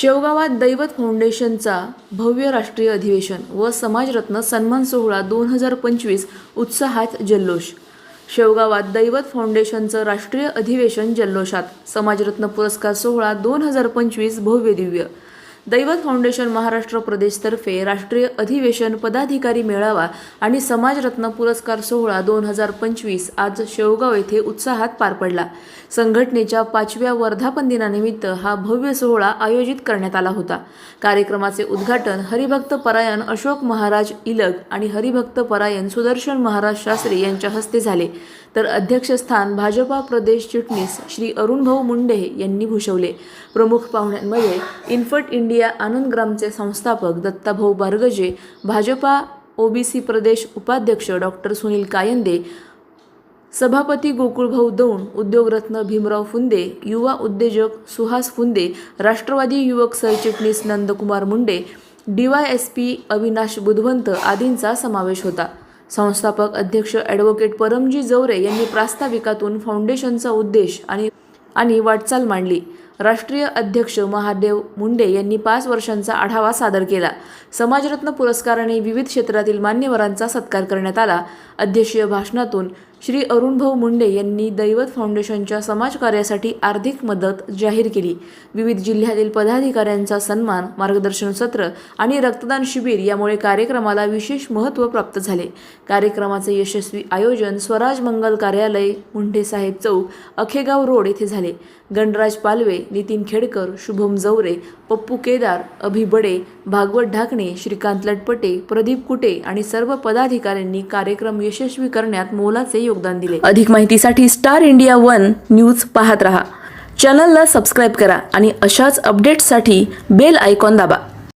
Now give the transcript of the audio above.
शेवगावात दैवत फाउंडेशनचा भव्य राष्ट्रीय अधिवेशन व समाजरत्न सन्मान सोहळा दोन हजार पंचवीस उत्साहात जल्लोष. शेवगावात दैवत फाउंडेशनचं राष्ट्रीय अधिवेशन जल्लोषात. समाजरत्न पुरस्कार सोहळा दोन हजार पंचवीस भव्य दिव्य. दैवत फाउंडेशन महाराष्ट्र प्रदेशतर्फे राष्ट्रीय अधिवेशन पदाधिकारी मेळावा आणि समाजरत्न पुरस्कार सोहळा दोन हजार पंचवीस आज शेवगाव येथे उत्साहात पार पडला. संघटनेच्या पाचव्या वर्धापन दिनानिमित्त हा भव्य सोहळा आयोजित करण्यात आला होता. कार्यक्रमाचे उद्घाटन हरिभक्त परायण अशोक महाराज इलग आणि हरिभक्त परायण सुदर्शन महाराज शास्त्री यांच्या हस्ते झाले. तर अध्यक्षस्थान भाजपा प्रदेश चिटणीस श्री अरुणभाऊ मुंडे यांनी भूषवले. प्रमुख पाहुण्यांमध्ये इन्फट इंडिया आनंदग्रामचे संस्थापक दत्ताभाऊ बारगजे भाजपा ओबीसी प्रदेश उपाध्यक्ष डॉक्टर सुनील कायंदे सभापती गोकुळभाऊ दौंड उद्योगरत्न भीमराव फुंदे युवा उद्योजक सुहास फुंदे राष्ट्रवादी युवक सरचिटणीस नंदकुमार मुंडे डीवायएसपी अविनाश बुधवंत आदींचा समावेश होता. संस्थापक अध्यक्ष ॲडव्होकेट परमजी जवरे यांनी प्रास्ताविकातून फाउंडेशनचा उद्देश आणि आणि वाटचाल मांडली. राष्ट्रीय अध्यक्ष महादेव मुंडे यांनी पाच वर्षांचा आढावा सादर केला. समाजरत्न पुरस्काराने विविध क्षेत्रातील मान्यवरांचा सत्कार करण्यात आला. अध्यक्षीय भाषणातून श्री अरुणभाऊ मुंडे यांनी दैवत फाउंडेशनच्या समाजकार्यासाठी आर्थिक मदत जाहीर केली. विविध जिल्ह्यातील पदाधिकाऱ्यांचा सन्मान मार्गदर्शन सत्र आणि रक्तदान शिबिर यामुळे कार्यक्रमाला विशेष महत्त्व प्राप्त झाले. कार्यक्रमाचे यशस्वी आयोजन स्वराज मंगल कार्यालय मुंढे साहेब चौक अखेगाव रोड येथे झाले. गणराज पालवे नितीन खेडकर शुभम जवरे पप्पू केदार अभि बडे भागवत ढाकणे श्रीकांत लटपटे प्रदीप कुटे आणि सर्व पदाधिकाऱ्यांनी कार्यक्रम यशस्वी करण्यात मोलाचे योगदान दिले. अधिक माहितीसाठी स्टार इंडिया वन न्यूज पाहत रहा. चॅनलला सबस्क्राईब करा आणि अशाच अपडेट्ससाठी बेल आयकॉन दाबा.